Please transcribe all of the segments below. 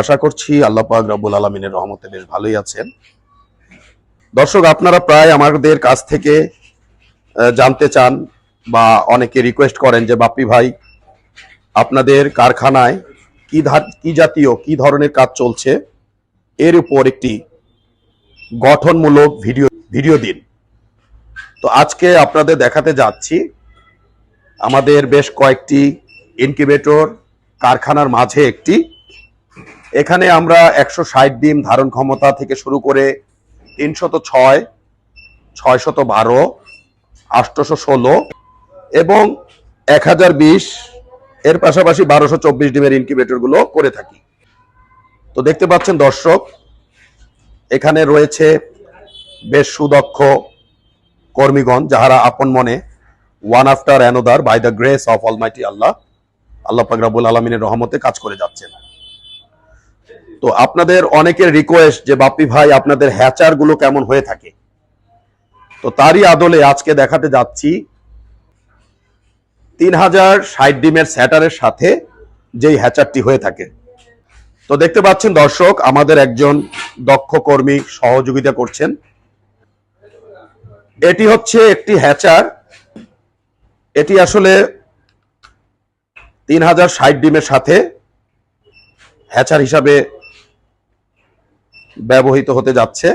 আশা করছি আল্লাহ পাক রব্বুল আলমিনের রহমতে বেশ ভালোই আছেন। দর্শক, আপনারা প্রায় আমাদের কাছ থেকে জানতে চান বা অনেকে রিকোয়েস্ট করেন যে, বাপ্পি ভাই, আপনাদের কারখানায় কি কি জাতীয়, কি ধরনের কাজ চলছে? এর উপর একটি গঠনমূলক ভিডিও ভিডিও দিন। তো আজকে আপনাদের দেখাতে যাচ্ছি, আমাদের বেশ কয়েকটি ইনকিউবেটর কারখানার মাঝে একটি এখানে আমরা একশো ষাট ডিম ধারণ ক্ষমতা থেকে শুরু করে তিনশত ছয়, ছয়শত বারো আটশোশো ষোলো এবং এক হাজার বিশ, এর পাশাপাশি বারোশো চব্বিশ ডিমের ইনকিউবেটরগুলো করে থাকি। তো দেখতে পাচ্ছেন দর্শক, এখানে রয়েছে বেশ সুদক্ষ কর্মীগণ যাহারা আপন মনে one after another by the grace of almighty আল্লাহ আল্লাহ পাক আলমিনের রহমতে কাজ করে যাচ্ছেন। তো আপনাদের অনেকের রিকোয়েস্ট যে, বাপ্পি ভাই, আপনাদের হ্যাচারগুলো কেমন হয়ে থাকে? তো তারই আদলে আজকে দেখাতে যাচ্ছি তিন হাজার ষাট ডিমের স্যাটারের সাথে যেই হ্যাচারটি হয়ে থাকে। তো দেখতে পাচ্ছেন দর্শক, আমাদের একজন দক্ষ কর্মী সহযোগিতা করছেন। এটি হচ্ছে একটি হ্যাচার। এটি আসলে তিন হাজার ষাট ডিমের সাথে হ্যাচার হিসাবে ব্যবহৃত হতে যাচ্ছে।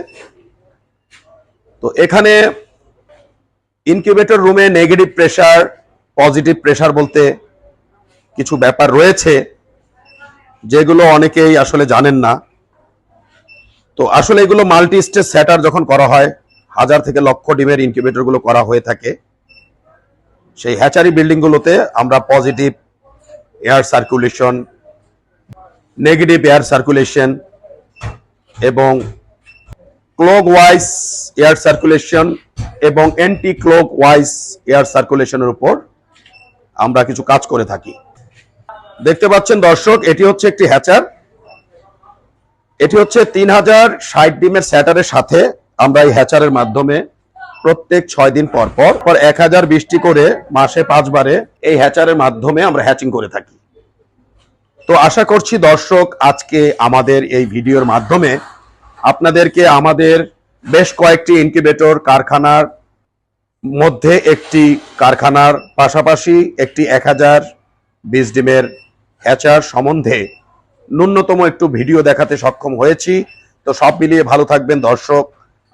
তো এখানে ইনকিউবেটর রুমে নেগেটিভ প্রেসার পজিটিভ প্রেসার বলতে কিছু ব্যাপার রয়েছে, যেগুলো অনেকেই আসলে জানেন না। তো আসলে এগুলো মাল্টি স্টেজ সেটার যখন করা হয়, হাজার থেকে লক্ষ ডিমের ইনকিউবেটরগুলো করা হয়ে থাকে। সেই হ্যাচারি বিল্ডিং গুলোতে আমরা positive air circulation negative air circulation এবং ক্লোক ওয়াইজ এয়ার সার্কুলেশন এবং অ্যান্টি ক্লোক ওয়াইজ এয়ার সার্কুলেশনের উপর আমরা কিছু কাজ করে থাকি। দেখতে পাচ্ছেন দর্শক, এটি হচ্ছে একটি হ্যাচার এটি হচ্ছে তিন হাজার ষাট ডিমের স্যাটারের সাথে আমরা এই হ্যাচারের মাধ্যমে প্রত্যেক ছয় দিন পর পর এক হাজার বৃষ্টি করে মাসে পাঁচবারে এই হ্যাচারের মাধ্যমে আমরা হ্যাচিং করে থাকি। তো আশা করছি দর্শক, আজকে আমাদের এই ভিডিওর মাধ্যমে আপনাদেরকে আমাদের বেশ কয়েকটি ইনকিউবেটর কারখানার মধ্যে একটি কারখানার পাশাপাশি একটি এক হাজার বিশ ডিমের হ্যাচার সম্বন্ধে ন্যূনতম একটু ভিডিও দেখাতে সক্ষম হয়েছি। তো সব মিলিয়ে ভালো থাকবেন দর্শক।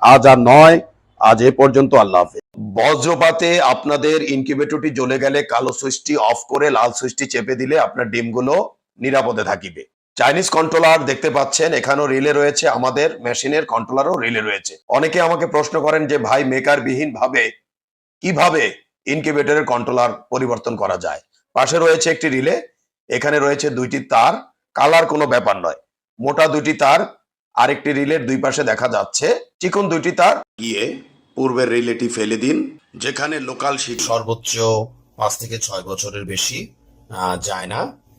আজ আর নয়, আজ এ পর্যন্ত আল্লাহ হাফেজ। বজ্রপাতে আপনাদের ইনকিউবেটরটি জ্বলে গেলে কালো সুইচটি অফ করে লাল সুইচটি চেপে দিলে আপনার ডিমগুলো নিরাপদে থাকিবে। চাইনিজ কন্ট্রোলার দেখতে পাচ্ছেন, এখানেও রিলে রয়েছে, আমাদের মেশিনের কন্ট্রোলারও রিলে রয়েছে। অনেকে আমাকে প্রশ্ন করেন যে, ভাই মেকার বিহীন ভাবে কীভাবে ইনকিউবেটরের কন্ট্রোলার পরিবর্তন করা যায়? পাশে রয়েছে একটি রিলে এখানে রয়েছে দুইটি তার কালার কোনো ব্যাপার নয়। মোটা দুইটি তার, আরেকটি রিলের দুই পাশে দেখা যাচ্ছে, চিকন দুইটি তার। গিয়ে পূর্বের রিলেটি ফেলে দিন, যেখানে লোকাল শিট সর্বোচ্চ পাঁচ থেকে ছয় বছরের বেশি যায় না।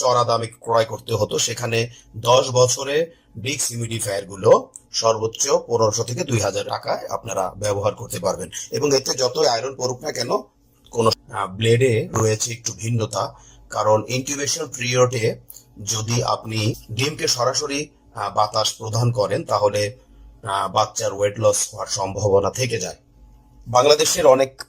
চড়া দামে ক্রয় করতে হতো। সেখানে দশ বছরে ডিক্স হিউমিডিফায়ারগুলো সর্বোচ্চ পনেরোশো থেকে দুই হাজার টাকায় আপনারা ব্যবহার করতে পারবেন। এবং এতে যতই আয়রন পড়ুক না কেন, কোনো ব্লেডে রয়েছে একটু ভিন্নতা। কারণ ইনকিউবেশন পিরিয়ডে যদি আপনি ডিমকে সরাসরি বাতাস প্রদান করেন, তাহলে বাচ্চার ওয়েট লস হওয়ার সম্ভাবনা থেকে যায়। বাংলাদেশের অনেক